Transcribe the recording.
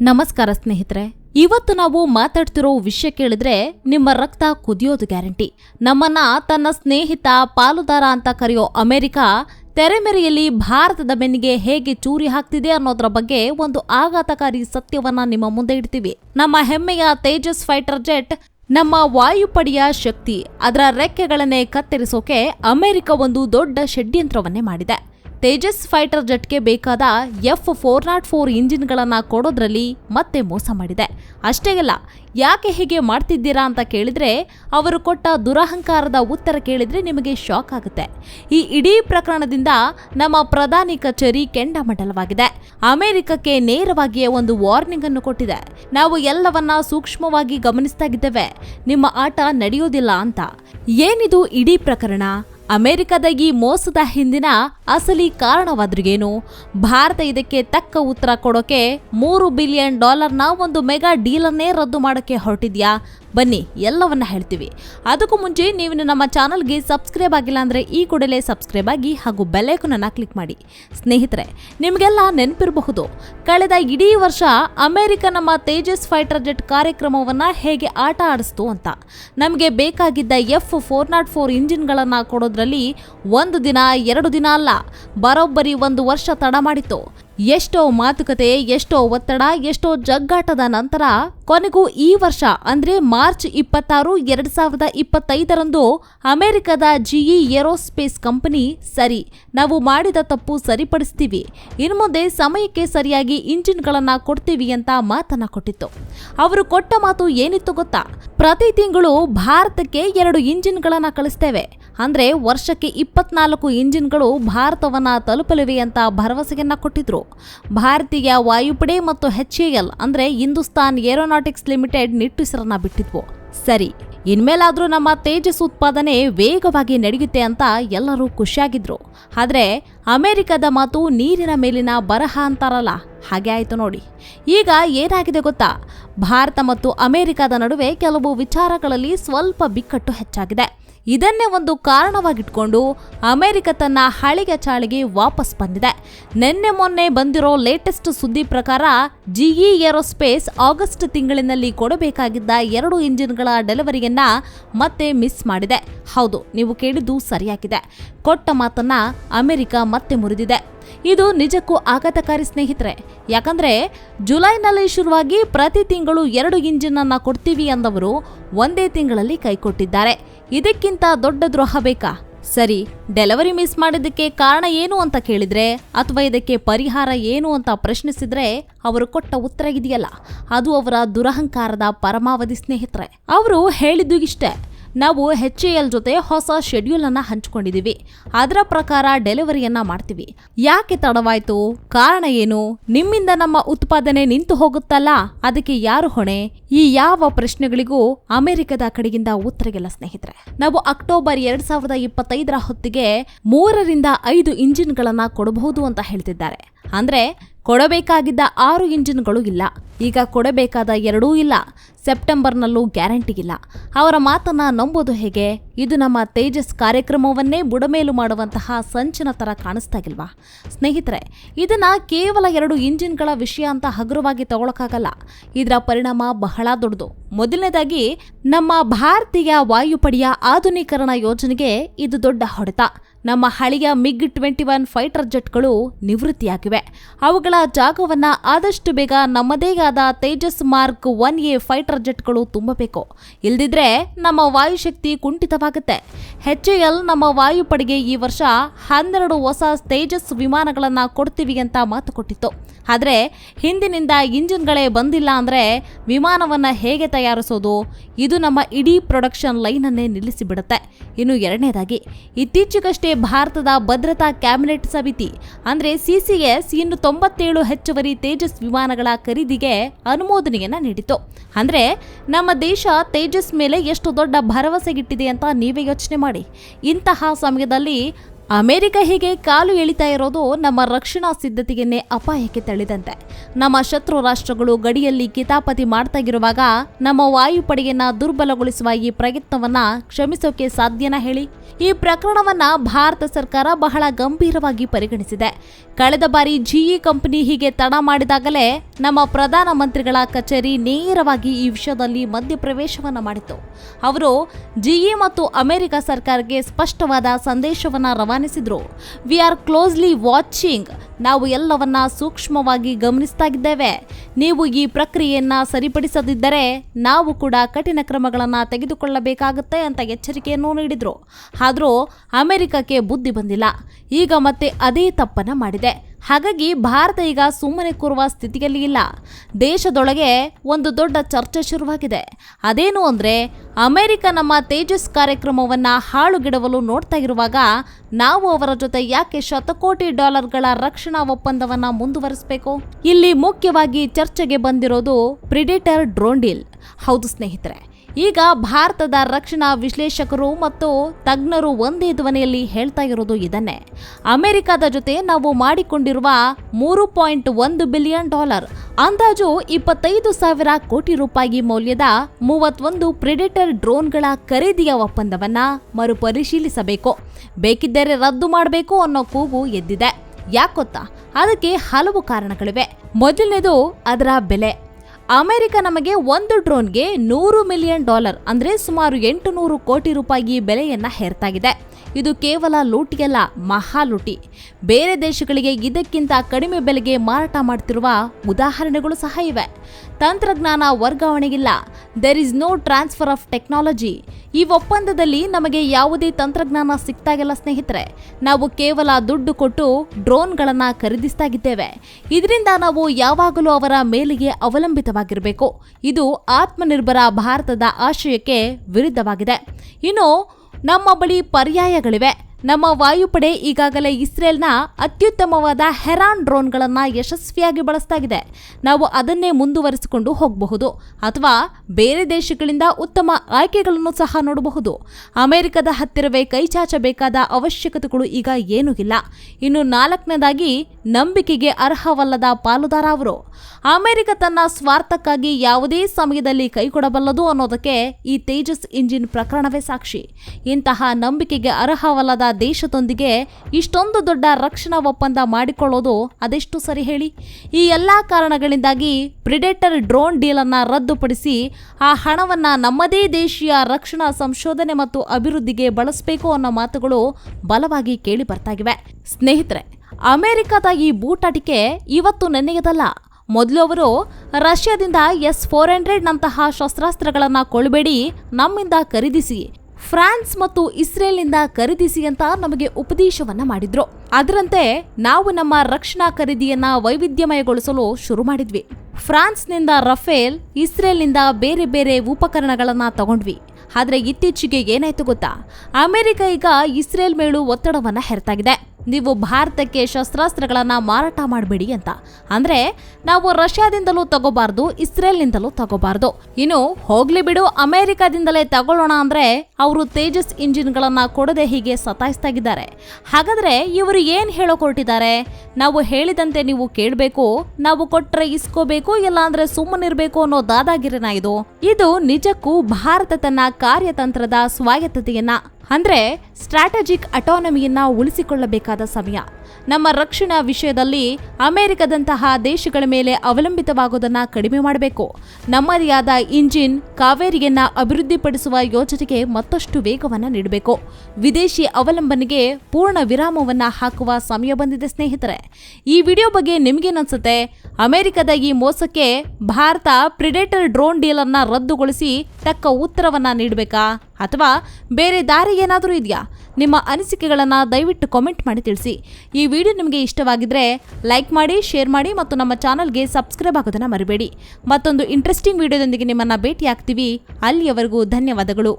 ನಮಸ್ಕಾರ ಸ್ನೇಹಿತರೆ, ಇವತ್ತು ನಾವು ಮಾತಾಡ್ತಿರೋ ವಿಷಯ ಕೇಳಿದ್ರೆ ನಿಮ್ಮ ರಕ್ತ ಕುದಿಯೋದು ಗ್ಯಾರಂಟಿ. ನಮ್ಮನ್ನ ತನ್ನ ಸ್ನೇಹಿತ, ಪಾಲುದಾರ ಅಂತ ಕರೆಯೋ ಅಮೆರಿಕ ತೆರೆಮೆರೆಯಲ್ಲಿ ಭಾರತದ ಬೆನ್ನಿಗೆ ಹೇಗೆ ಚೂರಿ ಹಾಕ್ತಿದೆ ಅನ್ನೋದ್ರ ಬಗ್ಗೆ ಒಂದು ಆಘಾತಕಾರಿ ಸತ್ಯವನ್ನ ನಿಮ್ಮ ಮುಂದೆ ಇಡ್ತೀವಿ. ನಮ್ಮ ಹೆಮ್ಮೆಯ ತೇಜಸ್ ಫೈಟರ್ ಜೆಟ್, ನಮ್ಮ ವಾಯುಪಡೆಯ ಶಕ್ತಿ, ಅದರ ರೆಕ್ಕೆಗಳನ್ನೇ ಕತ್ತರಿಸೋಕೆ ಅಮೆರಿಕ ಒಂದು ದೊಡ್ಡ ಷಡ್ಯಂತ್ರವನ್ನೇ ಮಾಡಿದೆ. ತೇಜಸ್ ಫೈಟರ್ ಜೆಟ್ಗೆ ಬೇಕಾದ ಎಫ್ ಫೋರ್ ನಾಟ್ ಫೋರ್ ಇಂಜಿನ್ಗಳನ್ನು ಕೊಡೋದ್ರಲ್ಲಿ ಮತ್ತೆ ಮೋಸ ಮಾಡಿದೆ. ಅಷ್ಟೇ ಅಲ್ಲ, ಯಾಕೆ ಹೀಗೆ ಮಾಡ್ತಿದ್ದೀರಾ ಅಂತ ಕೇಳಿದ್ರೆ, ಅವರು ಕೊಟ್ಟ ದುರಹಂಕಾರದ ಉತ್ತರ ಕೇಳಿದ್ರೆ ನಿಮಗೆ ಶಾಕ್ ಆಗುತ್ತೆ. ಈ ಇಡೀ ಪ್ರಕರಣದಿಂದ ನಮ್ಮ ಪ್ರಧಾನಿ ಕಚೇರಿ ಕೆಂಡಮಂಡಲವಾಗಿದೆ. ಅಮೆರಿಕಕ್ಕೆ ನೇರವಾಗಿಯೇ ಒಂದು ವಾರ್ನಿಂಗ್ ಅನ್ನು ಕೊಟ್ಟಿದೆ. ನಾವು ಎಲ್ಲವನ್ನ ಸೂಕ್ಷ್ಮವಾಗಿ ಗಮನಿಸ್ತಾಗಿದ್ದೇವೆ ನಿಮ್ಮ ಆಟ ನಡೆಯೋದಿಲ್ಲ ಅಂತ. ಏನಿದು ಇಡೀ ಪ್ರಕರಣ? ಅಮೆರಿಕದ ಈ ಮೋಸದ ಹಿಂದಿನ ಅಸಲಿ ಕಾರಣವಾದ್ರಿಗೇನು? ಭಾರತ ಇದಕ್ಕೆ ತಕ್ಕ ಉತ್ತರ ಕೊಡೋಕೆ ಮೂರು ಬಿಲಿಯನ್ ಡಾಲರ್ನ ಒಂದು ಮೆಗಾ ಡೀಲನ್ನೇ ರದ್ದು ಮಾಡೋಕ್ಕೆ ಹೊರಟಿದ್ಯಾ? ಬನ್ನಿ, ಎಲ್ಲವನ್ನ ಹೇಳ್ತೀವಿ. ಅದಕ್ಕೂ ಮುಂಚೆ ನೀವು ನಮ್ಮ ಚಾನಲ್ಗೆ ಸಬ್ಸ್ಕ್ರೈಬ್ ಆಗಿಲ್ಲ ಅಂದರೆ ಈ ಕೂಡಲೇ ಸಬ್ಸ್ಕ್ರೈಬ್ ಆಗಿ ಹಾಗೂ ಬೆಲ್ಲೈಕನನ್ನು ಕ್ಲಿಕ್ ಮಾಡಿ. ಸ್ನೇಹಿತರೆ, ನಿಮಗೆಲ್ಲ ನೆನಪಿರಬಹುದು, ಕಳೆದ ಇಡೀ ವರ್ಷ ಅಮೆರಿಕ ನಮ್ಮ ತೇಜಸ್ ಫೈಟರ್ ಜೆಟ್ ಕಾರ್ಯಕ್ರಮವನ್ನು ಹೇಗೆ ಆಟ ಆಡಿಸ್ತು ಅಂತ. ನಮಗೆ ಬೇಕಾಗಿದ್ದ ಎಫ್ ಫೋರ್ ನಾಟ್ ಫೋರ್ ಇಂಜಿನ್ಗಳನ್ನು ಕೊಡೋದ್ರಲ್ಲಿ ಒಂದು ದಿನ, ಎರಡು ದಿನ ಅಲ್ಲ, ಬರೋಬ್ಬರಿ ಒಂದು ವರ್ಷ ತಡ ಮಾಡಿತ್ತು. ಎಷ್ಟೋ ಮಾತುಕತೆ, ಎಷ್ಟೋ ಒತ್ತಡ, ಎಷ್ಟೋ ಜಗ್ಗಾಟದ ನಂತರ ಕೊನೆಗೂ ಈ ವರ್ಷ, ಅಂದ್ರೆ ಮಾರ್ಚ್ ಇಪ್ಪತ್ತಾರು, ಎರಡ್ ಸಾವಿರದ ಇಪ್ಪತ್ತೈದರಂದು ಅಮೆರಿಕದ ಜಿಇ ಏರೋಸ್ಪೇಸ್ ಕಂಪನಿ ಸರಿ, ನಾವು ಮಾಡಿದ ತಪ್ಪು ಸರಿಪಡಿಸ್ತೀವಿ. ಇನ್ನು ಮುಂದೆ ಸಮಯಕ್ಕೆ ಸರಿಯಾಗಿ ಇಂಜಿನ್ಗಳನ್ನ ಕೊಡ್ತೀವಿ ಅಂತ ಮಾತನ್ನ ಕೊಟ್ಟಿತ್ತು. ಅವರು ಕೊಟ್ಟ ಮಾತು ಏನಿತ್ತು ಗೊತ್ತಾ? ಪ್ರತಿ ತಿಂಗಳು ಭಾರತಕ್ಕೆ ಎರಡು ಇಂಜಿನ್ಗಳನ್ನ ಕಳಿಸ್ತೇವೆ. ಅಂದ್ರೆ ವರ್ಷಕ್ಕೆ ಇಪ್ಪತ್ನಾಲ್ಕು ಇಂಜಿನ್ಗಳು ಭಾರತವನ್ನ ತಲುಪಲಿವೆ ಅಂತ ಭರವಸೆಯನ್ನ ಕೊಟ್ಟಿದ್ರು. ಭಾರತೀಯ ವಾಯುಪಡೆ ಮತ್ತು ಎಲ್ ಅಂದ್ರೆ ಹಿಂದೂಸ್ತಾನ್ ಏರೋನಾಟಿಕ್ಸ್ ಲಿಮಿಟೆಡ್ ನಿಟ್ಟುಸಿರನ್ನ ಬಿಟ್ಟಿದ್ವು. ಸರಿ, ಇನ್ಮೇಲಾದರೂ ನಮ್ಮ ತೇಜಸ್ ಉತ್ಪಾದನೆ ವೇಗವಾಗಿ ನಡೆಯುತ್ತೆ ಅಂತ ಎಲ್ಲರೂ ಖುಷಿಯಾಗಿದ್ರು. ಆದರೆ ಅಮೆರಿಕದ ಮಾತು ನೀರಿನ ಮೇಲಿನ ಬರಹ ಅಂತಾರಲ್ಲ, ಹಾಗೆ ಆಯ್ತು ನೋಡಿ. ಈಗ ಏನಾಗಿದೆ ಗೊತ್ತಾ? ಭಾರತ ಮತ್ತು ಅಮೆರಿಕದ ನಡುವೆ ಕೆಲವು ವಿಚಾರಗಳಲ್ಲಿ ಸ್ವಲ್ಪ ಬಿಕ್ಕಟ್ಟು ಹೆಚ್ಚಾಗಿದೆ. ಇದನ್ನೇ ಒಂದು ಕಾರಣವಾಗಿಟ್ಕೊಂಡು ಅಮೆರಿಕ ತನ್ನ ಹಳಿಗೆ ಚಾಳಿಗೆ ವಾಪಸ್ ಬಂದಿದೆ. ನಿನ್ನೆ ಮೊನ್ನೆ ಬಂದಿರೋ ಲೇಟೆಸ್ಟ್ ಸುದ್ದಿ ಪ್ರಕಾರ ಜಿಇ ಏರೋಸ್ಪೇಸ್ ಆಗಸ್ಟ್ ತಿಂಗಳಿನಲ್ಲಿ ಕೊಡಬೇಕಾಗಿದ್ದ ಎರಡು ಇಂಜಿನ್ಗಳ ಡೆಲಿವರಿಯನ್ನ ಮತ್ತೆ ಮಿಸ್ ಮಾಡಿದೆ. ಹೌದು, ನೀವು ಕೇಳಿದ್ದು ಸರಿಯಾಗಿದೆ. ಕೊಟ್ಟ ಮಾತನ್ನ ಅಮೆರಿಕ ಮತ್ತೆ ಮುರಿದಿದೆ. ಇದು ನಿಜಕ್ಕೂ ಆಘಾತಕಾರಿ ಸ್ನೇಹಿತರೆ. ಯಾಕಂದ್ರೆ ಜುಲೈನಲ್ಲಿ ಶುರುವಾಗಿ ಪ್ರತಿ ತಿಂಗಳು ಎರಡು ಇಂಜಿನ್ ಅನ್ನ ಕೊಡ್ತೀವಿ ಅಂದವರು ಒಂದೇ ತಿಂಗಳಲ್ಲಿ ಕೈಕೊಟ್ಟಿದ್ದಾರೆ ಇದಕ್ಕಿಂತ ದೊಡ್ಡ ದ್ರೋಹ ಬೇಕಾ? ಸರಿ, ಡೆಲಿವರಿ ಮಿಸ್ ಮಾಡಿದ್ದಕ್ಕೆ ಕಾರಣ ಏನು ಅಂತ ಕೇಳಿದ್ರೆ, ಅಥವಾ ಇದಕ್ಕೆ ಪರಿಹಾರ ಏನು ಅಂತ ಪ್ರಶ್ನಿಸಿದ್ರೆ ಅವರು ಕೊಟ್ಟ ಉತ್ತರ ಇದೆಯಲ್ಲ. ಅದು ಅವರ ದುರಹಂಕಾರದ ಪರಮಾವಧಿ ಸ್ನೇಹಿತರೆ. ಅವರು ಹೇಳಿದ್ದು ಇಷ್ಟೇ. ನಾವು ಎಚ್ ಎ ಎಲ್ ಜೊತೆ ಹೊಸ ಶೆಡ್ಯೂಲ್ ಅನ್ನ ಹಂಚಿಕೊಂಡಿದೀವಿ ಅದರ ಪ್ರಕಾರ ಡೆಲಿವರಿಯನ್ನ ಮಾಡ್ತೀವಿ. ಯಾಕೆ ತಡವಾಯ್ತು? ಕಾರಣ ಏನು? ನಿಮ್ಮಿಂದ ನಮ್ಮ ಉತ್ಪಾದನೆ ನಿಂತು ಹೋಗುತ್ತಲ್ಲ? ಅದಕ್ಕೆ ಯಾರು ಹೊಣೆ? ಈ ಯಾವ ಪ್ರಶ್ನೆಗಳಿಗೂ ಅಮೆರಿಕದ ಕಡೆಗಿಂದ ಉತ್ತರಗೆಲ್ಲ ಸ್ನೇಹಿತರೆ. ನಾವು ಅಕ್ಟೋಬರ್ ಎರಡ್ ಸಾವಿರದ ಇಪ್ಪತ್ತೈದರ ಹೊತ್ತಿಗೆ ಮೂರರಿಂದ ಐದು ಇಂಜಿನ್ಗಳನ್ನ ಕೊಡಬಹುದು ಅಂತ ಹೇಳ್ತಿದ್ದಾರೆ. ಅಂದ್ರೆ ಕೊಡಬೇಕಾಗಿದ್ದ ಆರು ಇಂಜಿನ್ಗಳು ಇಲ್ಲ. ಈಗ ಕೊಡಬೇಕಾದ ಎರಡೂ ಇಲ್ಲ. ಸೆಪ್ಟೆಂಬರ್ನಲ್ಲೂ ಗ್ಯಾರಂಟಿ ಇಲ್ಲ. ಅವರ ಮಾತನ್ನ ನಂಬೋದು ಹೇಗೆ? ಇದು ನಮ್ಮ ತೇಜಸ್ ಕಾರ್ಯಕ್ರಮವನ್ನೇ ಬುಡಮೇಲು ಮಾಡುವಂತಹ ಸಂಚಿನ ಥರ ಕಾಣಿಸ್ತಾಗಿಲ್ವಾ ಸ್ನೇಹಿತರೆ, ಇದನ್ನ ಕೇವಲ ಎರಡು ಇಂಜಿನ್ಗಳ ವಿಷಯ ಅಂತ ಹಗುರವಾಗಿ ತಗೊಳಕ್ಕಾಗಲ್ಲ. ಇದರ ಪರಿಣಾಮ ಬಹಳ ದೊಡ್ಡದು. ಮೊದಲನೇದಾಗಿ, ನಮ್ಮ ಭಾರತೀಯ ವಾಯುಪಡೆಯ ಆಧುನೀಕರಣ ಯೋಜನೆಗೆ ಇದು ದೊಡ್ಡ ಹೊಡೆತ. ನಮ್ಮ ಹಳೆಯ ಮಿಗ್ ಟ್ವೆಂಟಿ ಒನ್ ಫೈಟರ್ ಜೆಟ್ಗಳು ನಿವೃತ್ತಿಯಾಗಿವೆ. ಅವುಗಳ ಜಾಗವನ್ನು ಆದಷ್ಟು ಬೇಗ ನಮ್ಮದೇ ಆದ Tejas mark one A fighter ಜೆಟ್ಗಳು ತುಂಬಬೇಕು. ಇಲ್ದಿದ್ರೆ ನಮ್ಮ ವಾಯುಶಕ್ತಿ ಕುಂಠಿತವಾಗುತ್ತೆ. ಎಚ್ ಎಲ್ ನಮ್ಮ ವಾಯುಪಡೆಗೆ ಈ ವರ್ಷ ಹನ್ನೆರಡು ಹೊಸ ತೇಜಸ್ ವಿಮಾನಗಳನ್ನು ಕೊಡ್ತೀವಿ ಅಂತ ಮಾತು ಕೊಟ್ಟಿತ್ತು. ಆದರೆ ಹಿಂದಿನಿಂದ ಇಂಜಿನ್ಗಳೇ ಬಂದಿಲ್ಲ ಅಂದರೆ ವಿಮಾನವನ್ನು ಹೇಗೆ ತಯಾರಿಸೋದು? ಇದು ನಮ್ಮ ಇಡೀ ಪ್ರೊಡಕ್ಷನ್ ಲೈನನ್ನೇ ನಿಲ್ಲಿಸಿಬಿಡುತ್ತೆ. ಇನ್ನು ಎರಡನೇದಾಗಿ, ಇತ್ತೀಚೆಗಷ್ಟೇ ಭಾರತದ ಭದ್ರತಾ ಕ್ಯಾಬಿನೆಟ್ ಸಮಿತಿ, ಅಂದ್ರೆ ಸಿಸಿಎಸ್ ಇನ್ನು ತೊಂಬತ್ತೇಳು ಹೆಚ್ಚುವರಿ ತೇಜಸ್ ವಿಮಾನಗಳ ಖರೀದಿಗೆ ಅನುಮೋದನೆಯನ್ನ ನೀಡಿತು ಅಂದ್ರೆ ನಮ್ಮ ದೇಶ ತೇಜಸ್ ಮೇಲೆ ಎಷ್ಟು ದೊಡ್ಡ ಭರವಸೆಗಿಟ್ಟಿದೆ ಅಂತ ನೀವೇ ಯೋಚನೆ ಮಾಡಿ. ಇಂತಹ ಸಮಯದಲ್ಲಿ ಅಮೆರಿಕ ಹೀಗೆ ಕಾಲು ಎಳಿತಾ ಇರೋದು ನಮ್ಮ ರಕ್ಷಣಾ ಸಿದ್ಧತೆಯನ್ನೇ ಅಪಾಯಕ್ಕೆ ತಳ್ಳಿದಂತೆ. ನಮ್ಮ ಶತ್ರು ರಾಷ್ಟ್ರಗಳು ಗಡಿಯಲ್ಲಿ ಕಿತಾಪತಿ ಮಾಡ್ತಾ ಇರುವಾಗ ನಮ್ಮ ವಾಯುಪಡೆಯನ್ನ ದುರ್ಬಲಗೊಳಿಸುವ ಈ ಪ್ರಯತ್ನವನ್ನ ಕ್ಷಮಿಸೋಕೆ ಸಾಧ್ಯನಾ ಹೇಳಿ? ಈ ಪ್ರಕರಣವನ್ನ ಭಾರತ ಸರ್ಕಾರ ಬಹಳ ಗಂಭೀರವಾಗಿ ಪರಿಗಣಿಸಿದೆ. ಕಳೆದ ಬಾರಿ ಜಿಇ ಕಂಪನಿ ಹೀಗೆ ತಡ ಮಾಡಿದಾಗಲೇ ನಮ್ಮ ಪ್ರಧಾನಮಂತ್ರಿಗಳ ಕಚೇರಿ ನೇರವಾಗಿ ಈ ವಿಷಯದಲ್ಲಿ ಮಧ್ಯಪ್ರವೇಶವನ್ನ ಮಾಡಿತು ಅವರು ಜಿಇ ಮತ್ತು ಅಮೆರಿಕ ಸರ್ಕಾರಕ್ಕೆ ಸ್ಪಷ್ಟವಾದ ಸಂದೇಶವನ್ನ ರವಾನಿಸಿದ್ರು ವಿ ಆರ್ ಕ್ಲೋಸ್ಲಿ ವಾಚಿಂಗ್ ನಾವು ಎಲ್ಲವನ್ನ ಸೂಕ್ಷ್ಮವಾಗಿ ಗಮನಿಸ್ತಾ ಇದ್ದೇವೆ ನೀವು ಈ ಪ್ರಕ್ರಿಯೆಯನ್ನ ಸರಿಪಡಿಸದಿದ್ದರೆ ನಾವು ಕೂಡ ಕಠಿಣ ಕ್ರಮಗಳನ್ನು ತೆಗೆದುಕೊಳ್ಳಬೇಕಾಗುತ್ತೆ ಅಂತ ಎಚ್ಚರಿಕೆಯನ್ನು ನೀಡಿದ್ರು. ಆದರೂ ಅಮೆರಿಕಕ್ಕೆ ಬುದ್ಧಿ ಬಂದಿಲ್ಲ. ಈಗ ಮತ್ತೆ ಅದೇ ತಪ್ಪನ್ನ ಮಾಡಿದೆ. ಹಾಗಾಗಿ ಭಾರತ ಈಗ ಸುಮ್ಮನೆ ಕೂರುವ ಸ್ಥಿತಿಯಲ್ಲಿ ಇಲ್ಲ. ದೇಶದೊಳಗೆ ಒಂದು ದೊಡ್ಡ ಚರ್ಚೆ ಶುರುವಾಗಿದೆ. ಅದೇನು ಅಂದರೆ ಅಮೆರಿಕ ನಮ್ಮ ತೇಜಸ್ ಕಾರ್ಯಕ್ರಮವನ್ನು ಹಾಳುಗೆಡವಲು ನೋಡ್ತಾ ಇರುವಾಗ ನಾವು ಅವರ ಜೊತೆ ಯಾಕೆ ಶತಕೋಟಿ ಡಾಲರ್ಗಳ ರಕ್ಷಣಾ ಒಪ್ಪಂದವನ್ನು ಮುಂದುವರಿಸಬೇಕು? ಇಲ್ಲಿ ಮುಖ್ಯವಾಗಿ ಚರ್ಚೆಗೆ ಬಂದಿರೋದು ಪ್ರಿಡೇಟರ್ ಡ್ರೋನ್ ಡೀಲ್. ಹೌದು ಸ್ನೇಹಿತರೆ ಈಗ ಭಾರತದ ರಕ್ಷಣಾ ವಿಶ್ಲೇಷಕರು ಮತ್ತು ತಜ್ಞರು ಒಂದೇ ಧ್ವನಿಯಲ್ಲಿ ಹೇಳ್ತಾ ಇರೋದು ಇದನ್ನೇ. ಅಮೆರಿಕದ ಜೊತೆ ನಾವು ಮಾಡಿಕೊಂಡಿರುವ ಮೂರು ಪಾಯಿಂಟ್ ಒಂದು ಬಿಲಿಯನ್ ಡಾಲರ್, ಅಂದಾಜು ಇಪ್ಪತ್ತೈದು ಸಾವಿರ ಕೋಟಿ ರೂಪಾಯಿ ಮೌಲ್ಯದ ಮೂವತ್ತೊಂದು ಪ್ರಿಡೇಟರ್ ಡ್ರೋನ್ಗಳ ಖರೀದಿಯ ಒಪ್ಪಂದವನ್ನ ಮರುಪರಿಶೀಲಿಸಬೇಕು. ಬೇಕಿದ್ದರೆ ರದ್ದು ಮಾಡಬೇಕು ಅನ್ನೋ ಕೂಗು ಎದ್ದಿದೆ. ಯಾಕೊತ್ತಾ ಅದಕ್ಕೆ ಹಲವು ಕಾರಣಗಳಿವೆ. ಮೊದಲನೇದು, ಅದರ ಬೆಲೆ. ಅಮೆರಿಕ ನಮಗೆ ಒಂದು ಡ್ರೋನ್ಗೆ ನೂರು ಮಿಲಿಯನ್ ಡಾಲರ್, ಅಂದ್ರೆ ಸುಮಾರು ಎಂಟು ನೂರು ಕೋಟಿ ರೂಪಾಯಿ ಬೆಲೆಯನ್ನ ಹೇರ್ತಾಗಿದೆ. ಇದು ಕೇವಲ ಲೂಟಿಯಲ್ಲ ಮಹಾ ಲೂಟಿ ಬೇರೆ ದೇಶಗಳಿಗೆ ಇದಕ್ಕಿಂತ ಕಡಿಮೆ ಬೆಲೆಗೆ ಮಾರಾಟ ಮಾಡ್ತಿರುವ ಉದಾಹರಣೆಗಳು ಸಹ ಇವೆ. ತಂತ್ರಜ್ಞಾನ ವರ್ಗಾವಣೆಗಿಲ್ಲ. There is no transfer of technology ಈ ಒಪ್ಪಂದದಲ್ಲಿ ನಮಗೆ ಯಾವುದೇ ತಂತ್ರಜ್ಞಾನ ಸಿಗ್ತಾಗಿಲ್ಲ ಸ್ನೇಹಿತರೆ, ನಾವು ಕೇವಲ ದುಡ್ಡು ಕೊಟ್ಟು ಡ್ರೋನ್ಗಳನ್ನು ಖರೀದಿಸ್ತಾಗಿದ್ದೇವೆ. ಇದರಿಂದ ನಾವು ಯಾವಾಗಲೂ ಅವರ ಮೇಲಿಗೆ ಅವಲಂಬಿತವಾಗಿರಬೇಕು. ಇದು ಆತ್ಮನಿರ್ಭರ ಭಾರತದ ಆಶಯಕ್ಕೆ ವಿರುದ್ಧವಾಗಿದೆ. ಇನ್ನು ನಮ್ಮ ಬಳಿ ಪರ್ಯಾಯಗಳಿವೆ. ನಮ್ಮ ವಾಯುಪಡೆ ಈಗಾಗಲೇ ಇಸ್ರೇಲ್ನ ಅತ್ಯುತ್ತಮವಾದ ಹೆರಾನ್ ಡ್ರೋನ್ಗಳನ್ನು ಯಶಸ್ವಿಯಾಗಿ ಬಳಸ್ತಾಗಿದೆ. ನಾವು ಅದನ್ನೇ ಮುಂದುವರಿಸಿಕೊಂಡು ಹೋಗಬಹುದು ಅಥವಾ ಬೇರೆ ದೇಶಗಳಿಂದ ಉತ್ತಮ ಆಯ್ಕೆಗಳನ್ನು ಸಹ ನೋಡಬಹುದು. ಅಮೆರಿಕದ ಹತ್ತಿರವೇ ಕೈಚಾಚಬೇಕಾದ ಅವಶ್ಯಕತೆಗಳು ಈಗ ಏನೂ ಇಲ್ಲ. ಇನ್ನು ನಾಲ್ಕನೇದಾಗಿ ನಂಬಿಕೆಗೆ ಅರ್ಹವಲ್ಲದ ಪಾಲುದಾರ ಅವರು. ಅಮೆರಿಕ ತನ್ನ ಸ್ವಾರ್ಥಕ್ಕಾಗಿ ಯಾವುದೇ ಸಮಯದಲ್ಲಿ ಕೈಕೊಡಬಲ್ಲದು ಅನ್ನೋದಕ್ಕೆ ಈ ತೇಜಸ್ ಇಂಜಿನ್ ಪ್ರಕರಣವೇ ಸಾಕ್ಷಿ. ಇಂತಹ ನಂಬಿಕೆಗೆ ಅರ್ಹವಲ್ಲದ ದೇಶದೊಂದಿಗೆ ಇಷ್ಟೊಂದು ದೊಡ್ಡ ರಕ್ಷಣಾ ಒಪ್ಪಂದ ಮಾಡಿಕೊಳ್ಳೋದು ಅದೆಷ್ಟು ಸರಿ ಹೇಳಿ? ಈ ಎಲ್ಲ ಕಾರಣಗಳಿಂದಾಗಿ ಪ್ರಿಡೆಟರ್ ಡ್ರೋನ್ ಡೀಲ್ ಅನ್ನ ರದ್ದುಪಡಿಸಿ ಆ ಹಣವನ್ನು ನಮ್ಮದೇ ದೇಶೀಯ ರಕ್ಷಣಾ ಸಂಶೋಧನೆ ಮತ್ತು ಅಭಿವೃದ್ಧಿಗೆ ಬಳಸಬೇಕು ಅನ್ನೋ ಮಾತುಗಳು ಬಲವಾಗಿ ಕೇಳಿ ಬರ್ತಾಗಿವೆ. ಸ್ನೇಹಿತರೆ, ಅಮೆರಿಕದ ಈ ಬೂಟಾಟಿಕೆ ಇವತ್ತು ನೆನೆಯದಲ್ಲ. ಮೊದಲು ಅವರು ರಷ್ಯಾದಿಂದ ಎಸ್ ಫೋರ್ ಹಂಡ್ರೆಡ್ನಂತಹ ಶಸ್ತ್ರಾಸ್ತ್ರಗಳನ್ನು ಕೊಳ್ಬೇಡಿ, ನಮ್ಮಿಂದ ಖರೀದಿಸಿ. ಫ್ರಾನ್ಸ್ ಮತ್ತು ಇಸ್ರೇಲ್ನಿಂದ ಖರೀದಿಸಿ ಅಂತ ನಮಗೆ ಉಪದೇಶವನ್ನ ಮಾಡಿದ್ರು. ಅದರಂತೆ ನಾವು ನಮ್ಮ ರಕ್ಷಣಾ ಖರೀದಿಯನ್ನ ವೈವಿಧ್ಯಮಯಗೊಳಿಸಲು ಶುರು ಮಾಡಿದ್ವಿ. ಫ್ರಾನ್ಸ್ನಿಂದ ರಫೇಲ್, ಇಸ್ರೇಲ್ನಿಂದ ಬೇರೆ ಬೇರೆ ಉಪಕರಣಗಳನ್ನ ತಗೊಂಡ್ವಿ. ಆದ್ರೆ ಇತ್ತೀಚೆಗೆ ಏನಾಯ್ತು ಗೊತ್ತಾ? ಅಮೆರಿಕ ಈಗ ಇಸ್ರೇಲ್ ಮೇಲೂ ಒತ್ತಡವನ್ನ ಹೆರ್ತಾಗಿದೆ. ನೀವು ಭಾರತಕ್ಕೆ ಶಸ್ತ್ರಾಸ್ತ್ರಗಳನ್ನು ಮಾರಾಟ ಮಾಡಬೇಡಿ ಅಂತ. ಅಂದ್ರೆ ನಾವು ರಷ್ಯಾದಿಂದಲೂ ತಗೋಬಾರ್ದು, ಇಸ್ರೇಲ್ನಿಂದಲೂ ತಗೋಬಾರ್ದು. ಇನ್ನು ಹೋಗ್ಲಿ ಬಿಡು, ಅಮೆರಿಕಾದಿಂದಲೇ ತಗೊಳ್ಳೋಣ ಅಂದ್ರೆ ಅವರು ತೇಜಸ್ ಇಂಜಿನ್ಗಳನ್ನು ಕೊಡದೆ ಹೀಗೆ ಸತಾಯಿಸ್ತಾ ಇದ್ದಾರೆ. ಹಾಗಾದ್ರೆ ಇವರು ಏನು ಹೇಳೋಕೊಟ್ಟಿದ್ದಾರೆ? ನಾವು ಹೇಳಿದಂತೆ ನೀವು ಕೇಳಬೇಕು, ನಾವು ಕೊಟ್ಟರೆ ಇಸ್ಕೋಬೇಕು ಇಲ್ಲ ಸುಮ್ಮನಿರಬೇಕು ಸುಮ್ಮನಿರ್ಬೇಕು ಅನ್ನೋ ದಾದಾಗಿರಿನ ಇದು. ಇದು ನಿಜಕ್ಕೂ ಭಾರತ ತನ್ನ ಕಾರ್ಯತಂತ್ರದ ಸ್ವಾಯತ್ತತೆಯನ್ನ ಅಂದ್ರೆ ಸ್ಟ್ರಾಟಜಿಕ್ ಅಟಾನಮಿಯನ್ನು ಉಳಿಸಿಕೊಳ್ಳಬೇಕಾದ ಸಮಯ. ನಮ್ಮ ರಕ್ಷಣಾ ವಿಷಯದಲ್ಲಿ ಅಮೆರಿಕದಂತಹ ದೇಶಗಳ ಮೇಲೆ ಅವಲಂಬಿತವಾಗೋದನ್ನು ಕಡಿಮೆ ಮಾಡಬೇಕು. ನಮ್ಮದೇ ಆದ ಇಂಜಿನ್ ಕಾವೇರಿಯನ್ನು ಅಭಿವೃದ್ಧಿಪಡಿಸುವ ಯೋಜನೆಗೆ ಮತ್ತಷ್ಟು ವೇಗವನ್ನು ನೀಡಬೇಕು. ವಿದೇಶಿ ಅವಲಂಬನೆಗೆ ಪೂರ್ಣ ವಿರಾಮವನ್ನು ಹಾಕುವ ಸಮಯ ಬಂದಿದೆ ಸ್ನೇಹಿತರೆ. ಈ ವಿಡಿಯೋ ಬಗ್ಗೆ ನಿಮಗೇನನ್ಸುತ್ತೆ? ಅಮೆರಿಕದ ಈ ಮೋಸಕ್ಕೆ ಭಾರತ ಪ್ರಿಡೇಟರ್ ಡ್ರೋನ್ ಡೀಲ್ ಅನ್ನ ರದ್ದುಗೊಳಿಸಿ ತಕ್ಕ ಉತ್ತರವನ್ನು ನೀಡಬೇಕಾ? ಅಥವಾ ಬೇರೆ ದಾರಿ ಏನಾದರೂ ಇದೆಯಾ? ನಿಮ್ಮ ಅನಿಸಿಕೆಗಳನ್ನು ದಯವಿಟ್ಟು ಕಾಮೆಂಟ್ ಮಾಡಿ ತಿಳಿಸಿ. ಈ ವಿಡಿಯೋ ನಿಮಗೆ ಇಷ್ಟವಾಗಿದ್ದರೆ ಲೈಕ್ ಮಾಡಿ ಶೇರ್ ಮಾಡಿ ಮತ್ತು ನಮ್ಮ ಚಾನಲ್ಗೆ ಸಬ್ಸ್ಕ್ರೈಬ್ ಆಗೋದನ್ನು ಮರಿಬೇಡಿ. ಮತ್ತೊಂದು ಇಂಟ್ರೆಸ್ಟಿಂಗ್ ವಿಡಿಯೋದೊಂದಿಗೆ ನಿಮ್ಮನ್ನು ಭೇಟಿ ಆಗ್ತೀವಿ ಅಲ್ಲಿಯವರೆಗೂ ಧನ್ಯವಾದಗಳು.